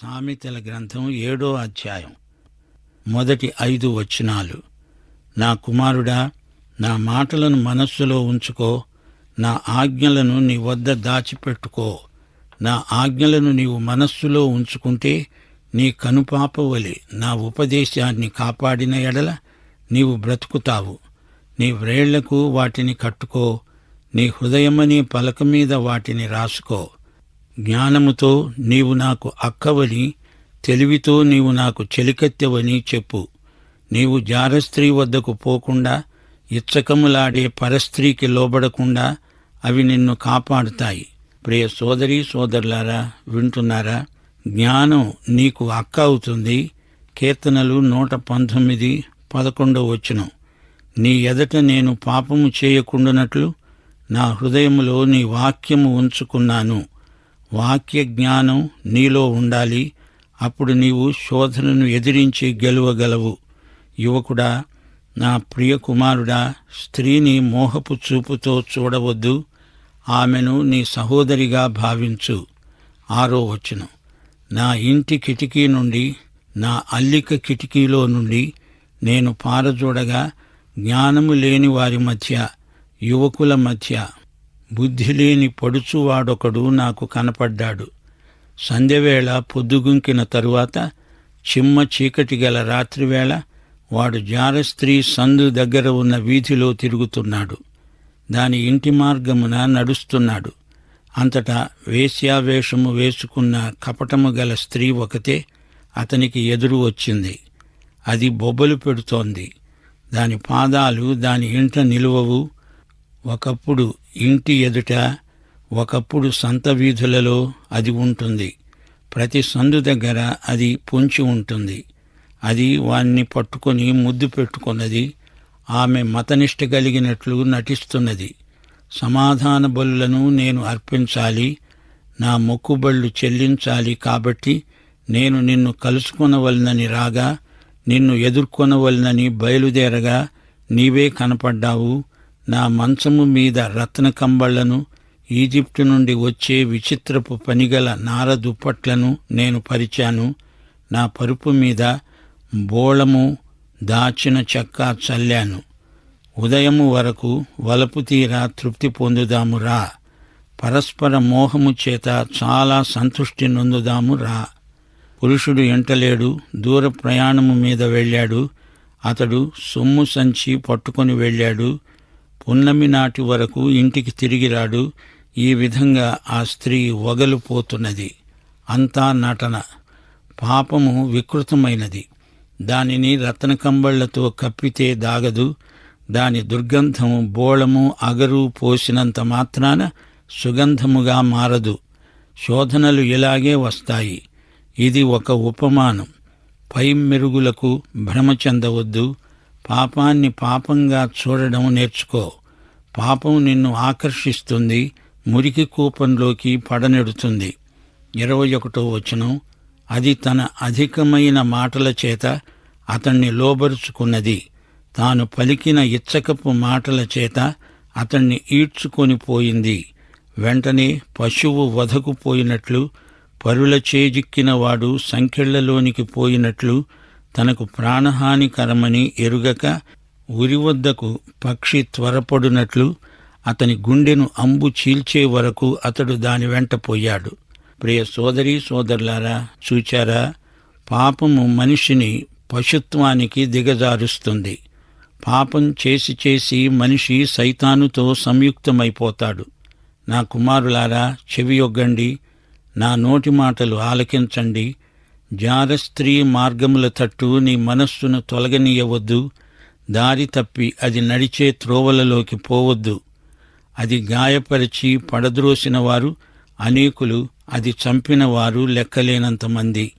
సామెతల గ్రంథం ఏడో అధ్యాయం. మొదటి ఐదు వచనాలు. నా కుమారుడా నా మాటలను మనస్సులో ఉంచుకో. నా ఆజ్ఞలను నీ వద్ద దాచిపెట్టుకో. నా ఆజ్ఞలను నీవు మనస్సులో ఉంచుకుంటే నీ కనుపాపవలి నా ఉపదేశాన్ని కాపాడిన ఎడల నీవు బ్రతుకుతావు. నీ వ్రేళ్ళకు వాటిని కట్టుకో. నీ హృదయమనే పలక మీద వాటిని రాసుకో. జ్ఞానముతో నీవు నాకు అక్కవని తెలివితో నీవు నాకు చెలికత్తెవని చెప్పు. నీవు జారస్త్రీ వద్దకు పోకుండా ఇచ్చకములాడే పరస్త్రీకి లోబడకుండా అవి నిన్ను కాపాడుతాయి. ప్రియ సోదరి సోదరులారా వింటున్నారా? జ్ఞానం నీకు అక్క అవుతుంది. కీర్తనలు నూట పంతొమ్మిది పదకొండవ వచనం. నీ ఎదట నేను పాపము చేయకుండానట్లు నా హృదయములో నీ వాక్యము ఉంచుకున్నాను. వాక్య జ్ఞానం నీలో ఉండాలి. అప్పుడు నీవు శోధనను ఎదిరించి గెలువగలవు. యువకుడా నా ప్రియ కుమారుడా స్త్రీని మోహపు చూపుతో చూడవద్దు. ఆమెను నీ సహోదరిగా భావించు. ఆరో వచనం. నా ఇంటి కిటికీ నుండి నా అల్లిక కిటికీలో నుండి నేను పారజూడగా జ్ఞానము లేని వారి మధ్య యువకుల మధ్య బుద్ధి లేని పడుచువాడొకడు నాకు కనపడ్డాడు. సంధ్యవేళ పొద్దుగుంకిన తరువాత చిమ్మ చీకటి గల రాత్రివేళ వాడు జారస్త్రీ సందు దగ్గర ఉన్న వీధిలో తిరుగుతున్నాడు. దాని ఇంటి మార్గమున నడుస్తున్నాడు. అంతటా వేశ్యావేషము వేసుకున్న కపటము గల స్త్రీ ఒకతే అతనికి ఎదురు వచ్చింది. అది బొబ్బలు పెడుతోంది. దాని పాదాలు దాని ఇంట నిలువవు. ఒకప్పుడు ఇంటి ఎదుట ఒకప్పుడు సంత వీధులలో అది ఉంటుంది. ప్రతి సందు దగ్గర అది పొంచి ఉంటుంది. అది వాణ్ణి పట్టుకొని ముద్దు పెట్టుకున్నది. ఆమె మతనిష్ట కలిగినట్లు నటిస్తున్నది. సమాధాన బలులను నేను అర్పించాలి. నా మొక్కుబళ్ళు చెల్లించాలి కాబట్టి నేను నిన్ను కలుసుకొనవలనని రాగా నిన్ను ఎదుర్కొనవలనని బయలుదేరగా నీవే కనపడ్డావు. నా మంచము మీద రత్న కంబళ్ళను ఈజిప్టు నుండి వచ్చే విచిత్రపు పనిగల నార దుప్పట్లను నేను పరిచాను. నా పరుపు మీద బోళము దాచిన చెక్క చల్లాను. ఉదయము వరకు వలపు తీరా తృప్తి పొందుదాము రా. పరస్పర మోహము చేత చాలా సంతృష్టి నొందుదాము రా. పురుషుడు ఎంటలేడు దూర ప్రయాణము మీద వెళ్ళాడు. అతడు సొమ్ము సంచి పట్టుకొని వెళ్ళాడు. పున్నమి నాటి వరకు ఇంటికి తిరిగి రాడు. ఈ విధంగా ఆ స్త్రీ వగలు పోతున్నది అంతా నటన. పాపము వికృతమైనది. దానిని రత్నకంబళ్ళతో కప్పితే దాగదు. దాని దుర్గంధము బోళము అగరు పోసినంత మాత్రాన సుగంధముగా మారదు. శోధనలు ఇలాగే వస్తాయి. ఇది ఒక ఉపమానం. పై మెరుగులకు భ్రమ చెందవద్దు. పాపాన్ని పాపంగా చూడడం నేర్చుకో. పాపం నిన్ను ఆకర్షిస్తుంది మురికి కూపంలోకి పడనెడుతుంది. ఇరవై ఒకటో వచనం. అది తన అధికమైన మాటల చేత అతణ్ణి లోబరుచుకున్నది. తాను పలికిన ఇచ్చకపు మాటల చేత అతణ్ణి ఈడ్చుకొని పోయింది. వెంటనే పశువు వధకు పోయినట్లు పరుల చేజిక్కినవాడు వాడు పోయినట్లు తనకు ప్రాణహానికరమని ఎరుగక ఉరివద్దకు పక్షి త్వరపడునట్లు అతని గుండెను అంబు చీల్చే వరకు అతడు దాని వెంట పోయాడు. ప్రియ సోదరీ సోదరులారా చూచారా? పాపము మనిషిని పశుత్వానికి దిగజారుస్తుంది. పాపం చేసి చేసి మనిషి సైతానుతో సంయుక్తమైపోతాడు. నా కుమారులారా చెవియొగ్గండి నా నోటి మాటలు ఆలకించండి జారస్త్రీ మార్గముల తట్టు నీ మనస్సును తొలగనీయవద్దు. దారి తప్పి అది నడిచే త్రోవలలోకి పోవద్దు. అది గాయపరిచి పడద్రోసిన వారు అనేకులు అది చంపిన వారు లెక్కలేనంతమంది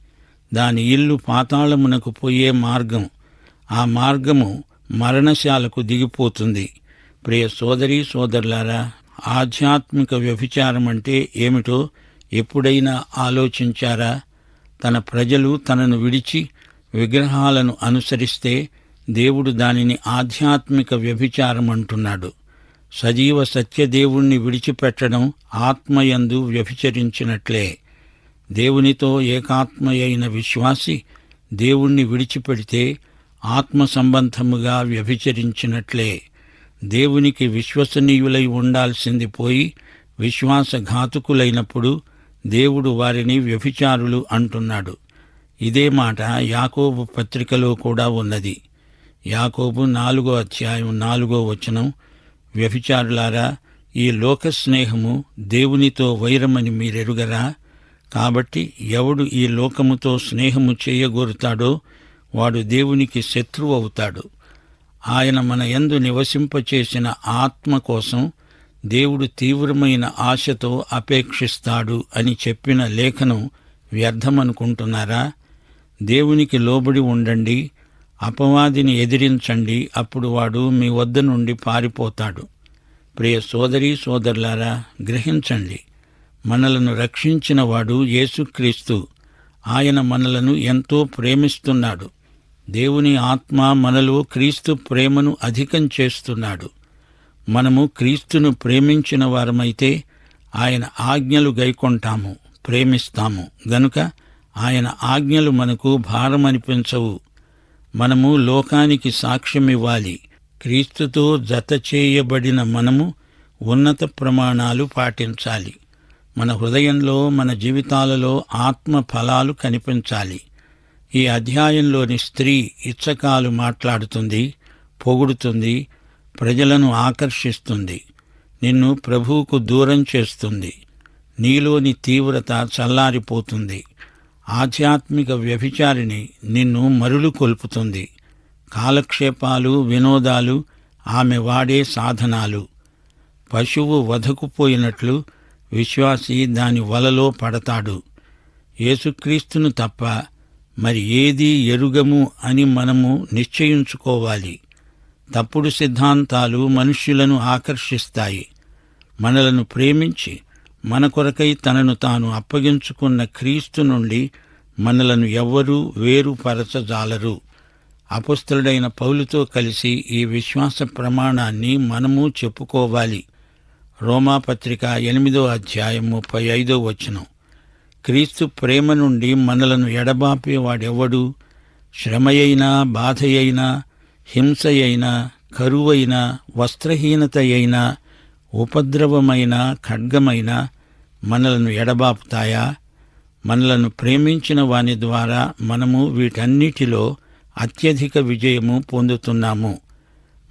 దాని ఇల్లు పాతాళమునకు పోయే మార్గం. ఆ మార్గము మరణశాలకు దిగిపోతుంది. ప్రియ సోదరీ సోదరులారా ఆధ్యాత్మిక వ్యభిచారం అంటే ఏమిటో ఎప్పుడైనా ఆలోచించారా? తన ప్రజలు తనను విడిచి విగ్రహాలను అనుసరిస్తే దేవుడు దానిని ఆధ్యాత్మిక వ్యభిచారం అంటున్నాడు సజీవ సత్యదేవుణ్ణి విడిచిపెట్టడం ఆత్మయందు వ్యభిచరించినట్లే. దేవునితో ఏకాత్మయైన విశ్వాసి దేవుణ్ణి విడిచిపెడితే ఆత్మ సంబంధముగా వ్యభిచరించినట్లే. దేవునికి విశ్వసనీయులై ఉండాల్సింది పోయి విశ్వాసఘాతుకులైనప్పుడు దేవుడు వారిని వ్యభిచారులు అంటున్నాడు. ఇదే మాట యాకోబు పత్రికలో కూడా ఉన్నది. యాకోబు నాలుగో అధ్యాయం నాలుగో వచనం. వ్యభిచారులారా ఈ లోక స్నేహము దేవునితో వైరమని మీరెరుగరా? కాబట్టి ఎవడు ఈ లోకముతో స్నేహము చేయగోరుతాడో వాడు దేవునికి శత్రువు అవుతాడు. ఆయన మన యందు నివసింపచేసిన ఆత్మ కోసం దేవుడు తీవ్రమైన ఆశతో అపేక్షిస్తాడు అని చెప్పిన లేఖనం వ్యర్థమనుకుంటున్నారా? దేవునికి లోబడి ఉండండి అపవాదిని ఎదిరించండి అప్పుడు వాడు మీ వద్ద నుండి పారిపోతాడు. ప్రియ సోదరి సోదరులారా గ్రహించండి మనలను రక్షించిన వాడు యేసుక్రీస్తు. ఆయన మనలను ఎంతో ప్రేమిస్తున్నాడు. దేవుని ఆత్మ మనలో క్రీస్తు ప్రేమను అధికం చేస్తున్నాడు. మనము క్రీస్తును ప్రేమించిన వారమైతే ఆయన ఆజ్ఞలు గైకొంటాము ప్రేమిస్తాము. గనుక ఆయన ఆజ్ఞలు మనకు భారమనిపించవు. మనము లోకానికి సాక్ష్యమివ్వాలి. క్రీస్తుతో జత చేయబడిన మనము ఉన్నత ప్రమాణాలు పాటించాలి. మన హృదయంలో మన జీవితాలలో ఆత్మ ఫలాలు కనిపించాలి. ఈ అధ్యాయంలోని స్త్రీ ఇచ్చకాలు మాట్లాడుతుంది పొగుడుతుంది ప్రజలను ఆకర్షిస్తుంది. నిన్ను ప్రభువుకు దూరం చేస్తుంది. నీలోని తీవ్రత చల్లారిపోతుంది. ఆధ్యాత్మిక వ్యభిచారిణి నిన్ను మరులు కొల్పుతుంది. కాలక్షేపాలు వినోదాలు ఆమె వాడే సాధనాలు. పశువు వధకుపోయినట్లు విశ్వాసి దాని వలలో పడతాడు. యేసుక్రీస్తును తప్ప మరి ఏది ఎరుగము అని మనము నిశ్చయించుకోవాలి. తప్పుడు సిద్ధాంతాలు మనుష్యులను ఆకర్షిస్తాయి. మనలను ప్రేమించి మన కొరకై తనను తాను అప్పగించుకున్న క్రీస్తు నుండి మనలను ఎవ్వరూ వేరుపరచజాలరు. అపుస్తుడైన పౌలుతో కలిసి ఈ విశ్వాస ప్రమాణాన్ని మనము చెప్పుకోవాలి. రోమాపత్రిక ఎనిమిదో అధ్యాయం ముప్పై ఐదో వచనం. క్రీస్తు ప్రేమ నుండి మనలను ఎడబాపేవాడెవ్వడు శ్రమయైనా బాధయైనా హింసయైనా కరువైన వస్త్రహీనత అయినా ఉపద్రవమైన ఖడ్గమైన మనలను ఎడబాపుతాయా? మనలను ప్రేమించిన వాని ద్వారా మనము వీటన్నిటిలో అత్యధిక విజయము పొందుతున్నాము.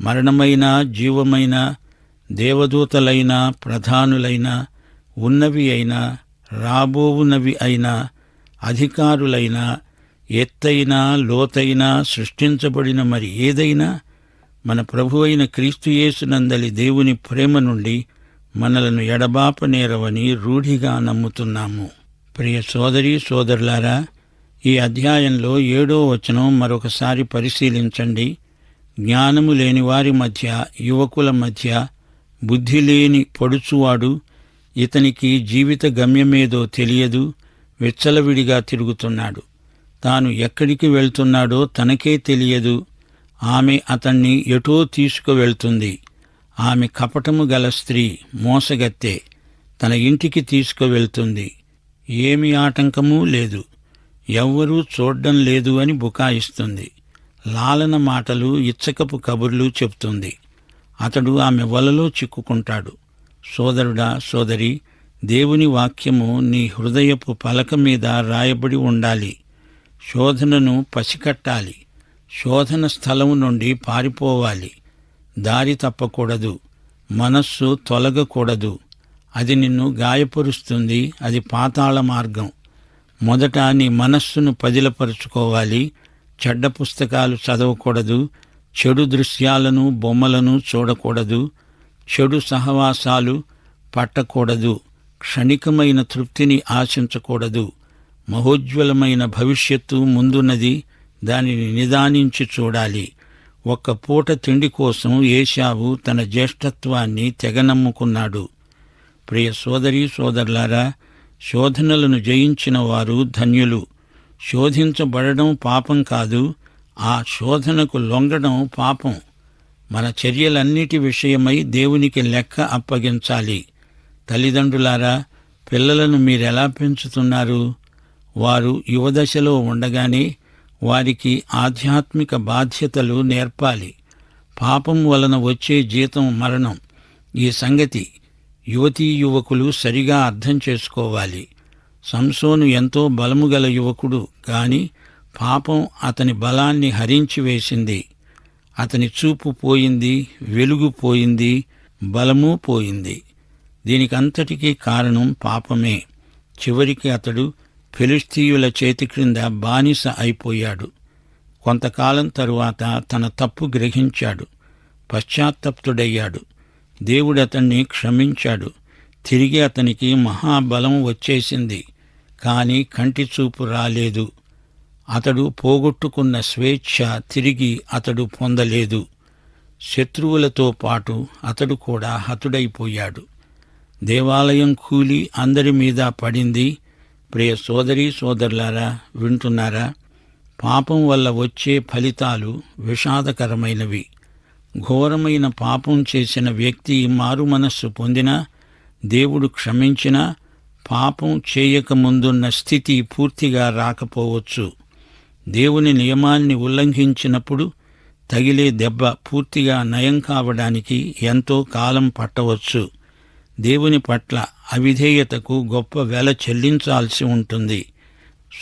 మరణమైన జీవమైన దేవదూతలైన ప్రధానులైన ఉన్నవి అయినా రాబోవునవి అయినా అధికారులైనా ఎత్తైన లోతైన సృష్టించబడిన మరి ఏదైనా మన ప్రభు అయిన క్రీస్తుయేసునందలి దేవుని ప్రేమ నుండి మనలను ఎడబాప నేరవని రూఢిగా నమ్ముతున్నాము. ప్రియ సోదరి సోదరులారా ఈ అధ్యాయంలో ఏడో వచనం మరొకసారి పరిశీలించండి. జ్ఞానము లేని వారి మధ్య యువకుల మధ్య బుద్ధి లేని పొడుచువాడు ఇతనికి జీవిత గమ్యమేదో తెలియదు విచ్చలవిడిగా తిరుగుతున్నాడు. తాను ఎక్కడికి వెళ్తున్నాడో తనకే తెలియదు. ఆమె అతన్ని ఎటో తీసుకువెళ్తుంది. ఆమె కపటము గల స్త్రీ మోసగత్తే తన ఇంటికి తీసుకువెళ్తుంది. ఏమి ఆటంకమూ లేదు. ఎవ్వరూ చూడ్డం లేదు అని బుకాయిస్తుంది. లాలన మాటలు ఇచ్చకపు కబుర్లు చెప్తుంది. అతడు ఆమె వలలో చిక్కుకుంటాడు. సోదరుడా సోదరి దేవుని వాక్యము నీ హృదయపు పలక మీద రాయబడి ఉండాలి. శోధనను పసికట్టాలి. శోధన స్థలం నుండి పారిపోవాలి. దారి తప్పకూడదు. మనస్సు తొలగకూడదు. అది నిన్ను గాయపరుస్తుంది. అది పాతాళ మార్గం. మొదట నీ మనస్సును పదిలపరుచుకోవాలి. చెడ్డ పుస్తకాలు చదవకూడదు. చెడు దృశ్యాలను బొమ్మలను చూడకూడదు. చెడు సహవాసాలు పట్టకూడదు. క్షణికమైన తృప్తిని ఆశించకూడదు. మహోజ్వలమైన భవిష్యత్తు ముందున్నది. దానిని నిదానించి చూడాలి. ఒక్క పూట తిండి కోసం ఏశావు తన జ్యేష్ఠత్వాన్ని తెగనమ్ముకున్నాడు. ప్రియ సోదరీ సోదరులారా శోధనలను జయించిన వారు ధన్యులు. శోధించబడడం పాపం కాదు ఆ శోధనకు లొంగడం పాపం. మన చర్యలన్నిటి విషయమై దేవునికి లెక్క అప్పగించాలి. తల్లిదండ్రులారా పిల్లలను మీరెలా పెంచుతున్నారు? వారు యువదశలో ఉండగానే వారికి ఆధ్యాత్మిక బాధ్యతలు నేర్పాలి. పాపం వలన వచ్చే జీతం మరణం. ఈ సంగతి యువతీ యువకులు సరిగా అర్థం చేసుకోవాలి. సంసోను ఎంతో బలము గల యువకుడు కాని పాపం అతని బలాన్ని హరించి వేసింది. అతని చూపు పోయింది వెలుగు పోయింది బలము పోయింది. దీనికంతటికీ కారణం పాపమే. చివరికి అతడు ఫిలిస్తీయుల చేతి క్రింద బానిస అయిపోయాడు. కొంతకాలం తరువాత తన తప్పు గ్రహించాడు. పశ్చాత్తప్తుడయ్యాడు. దేవుడు అతన్ని క్షమించాడు. తిరిగి అతనికి మహాబలం వచ్చేసింది. కానీ కంటి చూపు రాలేదు. అతడు పోగొట్టుకున్న స్వేచ్ఛ తిరిగి అతడు పొందలేదు. శత్రువులతో పాటు అతడు కూడా హతుడైపోయాడు. దేవాలయం కూలి అందరి మీద పడింది. ప్రియ సోదరి సోదరులారా వింటున్నారా? పాపం వల్ల వచ్చే ఫలితాలు విషాదకరమైనవి. ఘోరమైన పాపం చేసిన వ్యక్తి మారు మనస్సు పొందినా దేవుడు క్షమించినా పాపం చేయకముందున్న స్థితి పూర్తిగా రాకపోవచ్చు. దేవుని నియమాన్ని ఉల్లంఘించినప్పుడు తగిలే దెబ్బ పూర్తిగా నయం కావడానికి ఎంతో కాలం పట్టవచ్చు. దేవుని పట్ల అవిధేయతకు గొప్ప వెల చెల్లించాల్సి ఉంటుంది.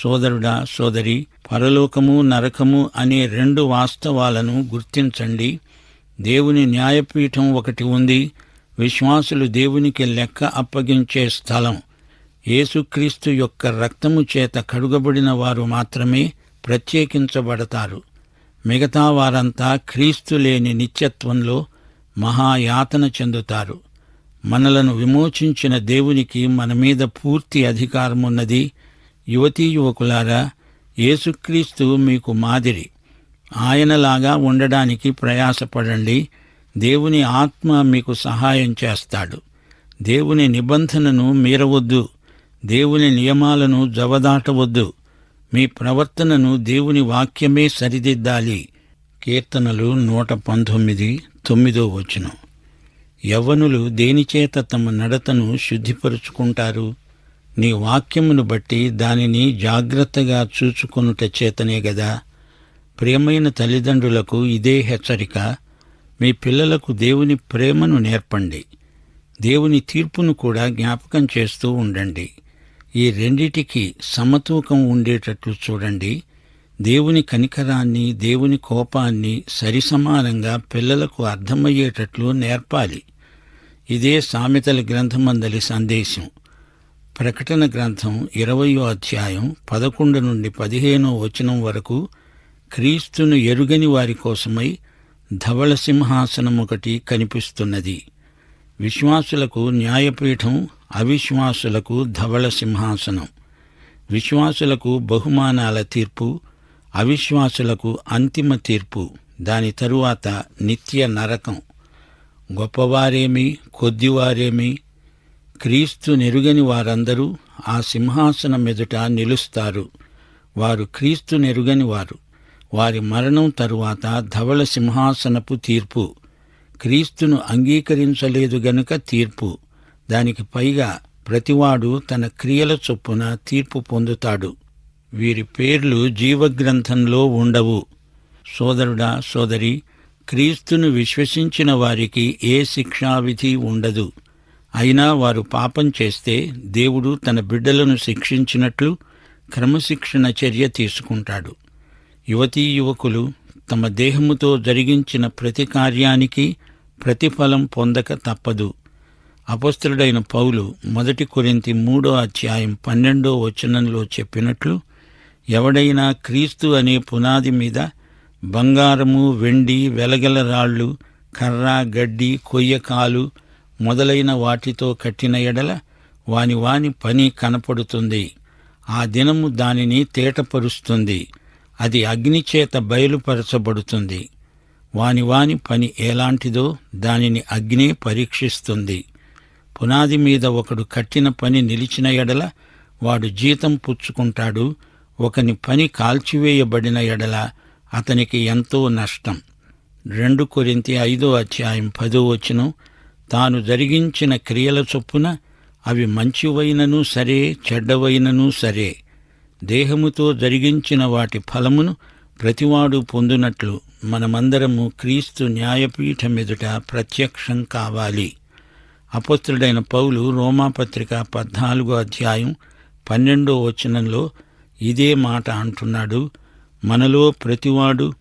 సోదరుడా సోదరి పరలోకము నరకము అనే రెండు వాస్తవాలను గుర్తించండి. దేవుని న్యాయపీఠం ఒకటి ఉంది. విశ్వాసులు దేవునికి లెక్క అప్పగించే స్థలం. యేసుక్రీస్తు యొక్క రక్తము చేత కడుగబడిన వారు మాత్రమే ప్రత్యేకించబడతారు. మిగతా వారంతా క్రీస్తు లేని నిత్యత్వంలో మహాయాతన చెందుతారు. మనలను విమోచించిన దేవునికి మన మీద పూర్తి అధికారమున్నది యువతీ యువకులారా యేసుక్రీస్తు మీకు మాదిరి. ఆయనలాగా ఉండడానికి ప్రయాసపడండి. దేవుని ఆత్మ మీకు సహాయం చేస్తాడు. దేవుని నిబంధనను మీరవద్దు. దేవుని నియమాలను జవదాటవద్దు. మీ ప్రవర్తనను దేవుని వాక్యమే సరిదిద్దాలి. కీర్తనలు నూట పంతొమ్మిది తొమ్మిదో వచనం. యవ్వనులు దేనిచేత తమ నడతను శుద్ధిపరుచుకుంటారు? నీ వాక్యమును బట్టి దానిని జాగ్రత్తగా చూచుకొనుట చేతనే గదా? ప్రియమైన తల్లిదండ్రులకు ఇదే హెచ్చరిక. మీ పిల్లలకు దేవుని ప్రేమను నేర్పండి. దేవుని తీర్పును కూడా జ్ఞాపకం చేస్తూ ఉండండి. ఈ రెండిటికి సమతూకం ఉండేటట్లు చూడండి. దేవుని కనికరాన్ని దేవుని కోపాన్ని సరిసమానంగా పిల్లలకు అర్థమయ్యేటట్లు నేర్పాలి. ఇదే సామెతల గ్రంథమందలి సందేశం. ప్రకటన గ్రంథం ఇరవయో అధ్యాయం పదకొండు నుండి పదిహేనో వచనం వరకు క్రీస్తును ఎరుగని వారి కోసమై ధవళ సింహాసనం ఒకటి కనిపిస్తున్నది. విశ్వాసులకు న్యాయపీఠం అవిశ్వాసులకు ధవళ సింహాసనం. విశ్వాసులకు బహుమానాల తీర్పు అవిశ్వాసులకు అంతిమ తీర్పు దాని తరువాత నిత్య నరకం. గొప్పవారేమి కొద్దివారేమి క్రీస్తు నెరుగని వారందరూ ఆ సింహాసనం ఎదుట నిలుస్తారు. వారు క్రీస్తు నెరుగని వారు. వారి మరణం తరువాత ధవళ సింహాసనపు తీర్పు. క్రీస్తును అంగీకరించలేదు గనుక తీర్పు. దానికి పైగా ప్రతివాడు తన క్రియల చొప్పున తీర్పు పొందుతాడు. వీరి పేర్లు జీవగ్రంథంలో ఉండవు. సోదరుడా సోదరి క్రీస్తును విశ్వసించిన వారికి ఏ శిక్షావిధి ఉండదు. అయినా వారు పాపం చేస్తే దేవుడు తన బిడ్డలను శిక్షించినట్లు క్రమశిక్షణ చర్య తీసుకుంటాడు. యువతీ యువకులు తమ దేహముతో జరిగించిన ప్రతి కార్యానికి ప్రతిఫలం పొందక తప్పదు. అపస్తుడైన పౌలు మొదటి కొరింతి మూడో అధ్యాయం పన్నెండో వచనంలో చెప్పినట్లు ఎవడైనా క్రీస్తు అనే పునాది మీద బంగారము వెండి వెలగల రాళ్ళు కర్ర గడ్డి కొయ్యకాలు మొదలైన వాటితో కట్టిన ఎడల వాని వాని పని కనపడుతుంది. ఆ దినము దానిని తేటపరుస్తుంది. అది అగ్నిచేత బయలుపరచబడుతుంది. వాని వాని పని ఎలాంటిదో దానిని అగ్నే పరీక్షిస్తుంది. పునాది మీద ఒకడు కట్టిన పని నిలిచిన ఎడల వాడు జీతం పుచ్చుకుంటాడు. ఒకని పని కాల్చివేయబడిన ఎడల అతనికి ఎంతో నష్టం. రెండు కొరింతి ఐదో అధ్యాయం పదో వచనం తాను జరిగించిన క్రియల చొప్పున అవి మంచివైనను సరే చెడ్డవైనను సరే. దేహముతో జరిగించిన వాటి ఫలమును ప్రతివాడు పొందునట్లు మనమందరము క్రీస్తు న్యాయపీఠమెదుట ప్రత్యక్షం కావాలి. అపస్తుడైన పౌలు రోమాపత్రిక పద్నాలుగో అధ్యాయం పన్నెండో వచనంలో ఇదే మాట అంటున్నాడు. మనలో ప్రతివాడు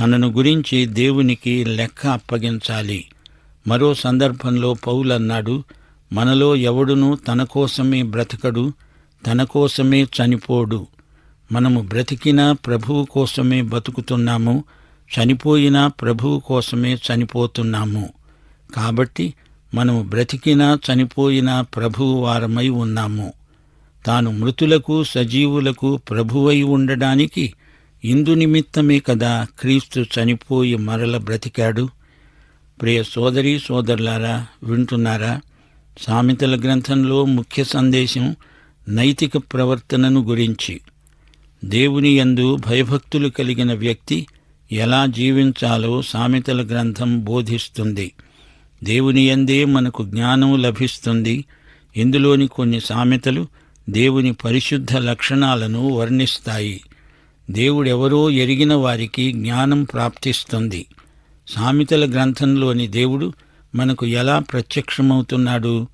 తనను గురించి దేవునికి లెక్క అప్పగించాలి. మరో సందర్భంలో పౌలన్నాడు మనలో ఎవడునూ తన కోసమే బ్రతకడు తన కోసమే చనిపోడు. మనము బ్రతికినా ప్రభువు కోసమే బతుకుతున్నాము చనిపోయినా ప్రభువు కోసమే చనిపోతున్నాము. కాబట్టి మనము బ్రతికినా చనిపోయినా ప్రభువు వారమై ఉన్నాము. తాను మృతులకు సజీవులకు ప్రభువై ఉండడానికి ఇందు నిమిత్తమే కదా క్రీస్తు చనిపోయి మరల బ్రతికాడు. ప్రియ సోదరి సోదరులారా వింటున్నారా? సామెతల గ్రంథంలో ముఖ్య సందేశం నైతిక ప్రవర్తనను గురించి. దేవుని యందు భయభక్తులు కలిగిన వ్యక్తి ఎలా జీవించాలో సామెతల గ్రంథం బోధిస్తుంది. దేవుని యందే మనకు జ్ఞానం లభిస్తుంది. ఇందులోని కొన్ని సామెతలు దేవుని పరిశుద్ధ లక్షణాలను వర్ణిస్తాయి. దేవుడెవరో ఎరిగిన వారికి జ్ఞానం ప్రాప్తిస్తుంది. సామెతల గ్రంథంలోని దేవుడు మనకు ఎలా ప్రత్యక్షమవుతున్నాడు?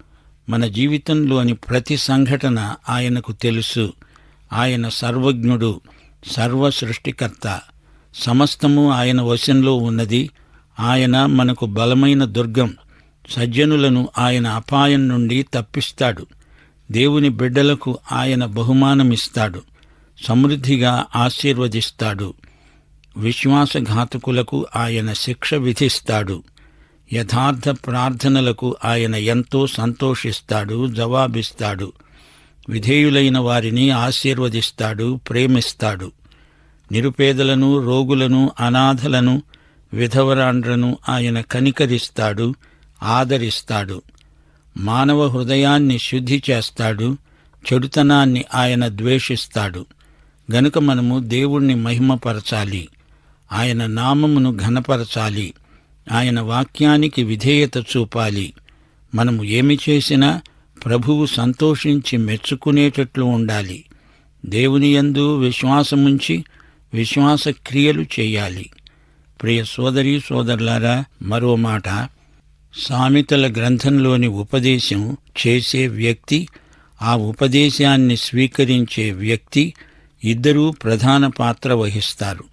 మన జీవితంలోని ప్రతి సంఘటన ఆయనకు తెలుసు. ఆయన సర్వజ్ఞుడు సర్వ సృష్టికర్త సమస్తము ఆయన వశంలో ఉన్నది. ఆయన మనకు బలమైన దుర్గం. సజ్జనులను ఆయన అపాయం నుండి తప్పిస్తాడు. దేవుని బిడ్డలకు ఆయన బహుమానమిస్తాడు. సమృద్ధిగా ఆశీర్వదిస్తాడు. విశ్వాసఘాతకులకు ఆయన శిక్ష విధిస్తాడు. యథార్థ ప్రార్థనలకు ఆయన ఎంతో సంతోషిస్తాడు జవాబిస్తాడు. విధేయులైన వారిని ఆశీర్వదిస్తాడు ప్రేమిస్తాడు. నిరుపేదలను రోగులను అనాథలను విధవరాండ్రను ఆయన కనికరిస్తాడు ఆదరిస్తాడు. మానవ హృదయాన్ని శుద్ధి చేస్తాడు చెడుతనాన్ని ఆయన ద్వేషిస్తాడు. గనుక మనము దేవుణ్ణి మహిమపరచాలి. ఆయన నామమును ఘనపరచాలి. ఆయన వాక్యానికి విధేయత చూపాలి. మనము ఏమి చేసినా ప్రభువు సంతోషించి మెచ్చుకునేటట్లు ఉండాలి. దేవుని యందు విశ్వాసముంచి విశ్వాస క్రియలు చేయాలి. ప్రియ సోదరి సోదరులారా మరో మాట. సామెతల గ్రంథంలోని ఉపదేశం చేసే వ్యక్తి ఆ ఉపదేశాన్ని స్వీకరించే వ్యక్తి ఇద్దరూ ప్రధాన పాత్ర వహిస్తారు.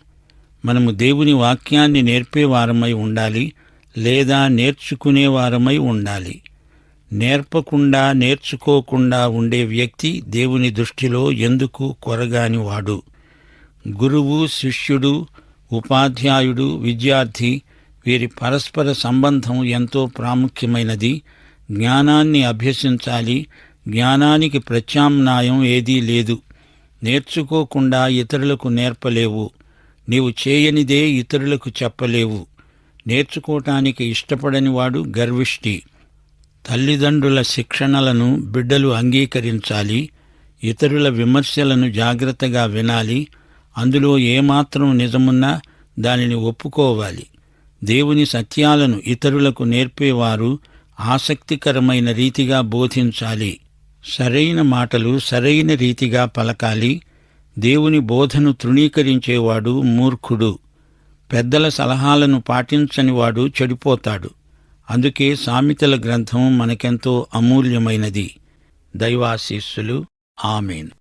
మనము దేవుని వాక్యాన్ని నేర్పేవారమై ఉండాలి లేదా నేర్చుకునేవారమై ఉండాలి. నేర్పకుండా నేర్చుకోకుండా ఉండే వ్యక్తి దేవుని దృష్టిలో ఎందుకు కొరగానివాడు? గురువు శిష్యుడు ఉపాధ్యాయుడు విద్యార్థి వీరి పరస్పర సంబంధం ఎంతో ప్రాముఖ్యమైనది. జ్ఞానాన్ని అభ్యసించాలి. జ్ఞానానికి ప్రత్యామ్నాయం ఏదీ లేదు. నేర్చుకోకుండా ఇతరులకు నేర్పలేవు. నీవు చేయనిదే ఇతరులకు చెప్పలేవు. నేర్చుకోవటానికి ఇష్టపడని వాడు గర్విష్టి తల్లిదండ్రుల శిక్షణలను బిడ్డలు అంగీకరించాలి. ఇతరుల విమర్శలను జాగ్రత్తగా వినాలి. అందులో ఏమాత్రం నిజమున్నా దానిని ఒప్పుకోవాలి. దేవుని సత్యాలను ఇతరులకు నేర్పేవారు ఆసక్తికరమైన రీతిగా బోధించాలి. సరైన మాటలు సరైన రీతిగా పలకాలి. దేవుని బోధను తృణీకరించేవాడు మూర్ఖుడు. పెద్దల సలహాలను పాటించనివాడు చెడిపోతాడు. అందుకే సామెతల గ్రంథం మనకెంతో అమూల్యమైనది. దైవాశీస్సులు. ఆమెను.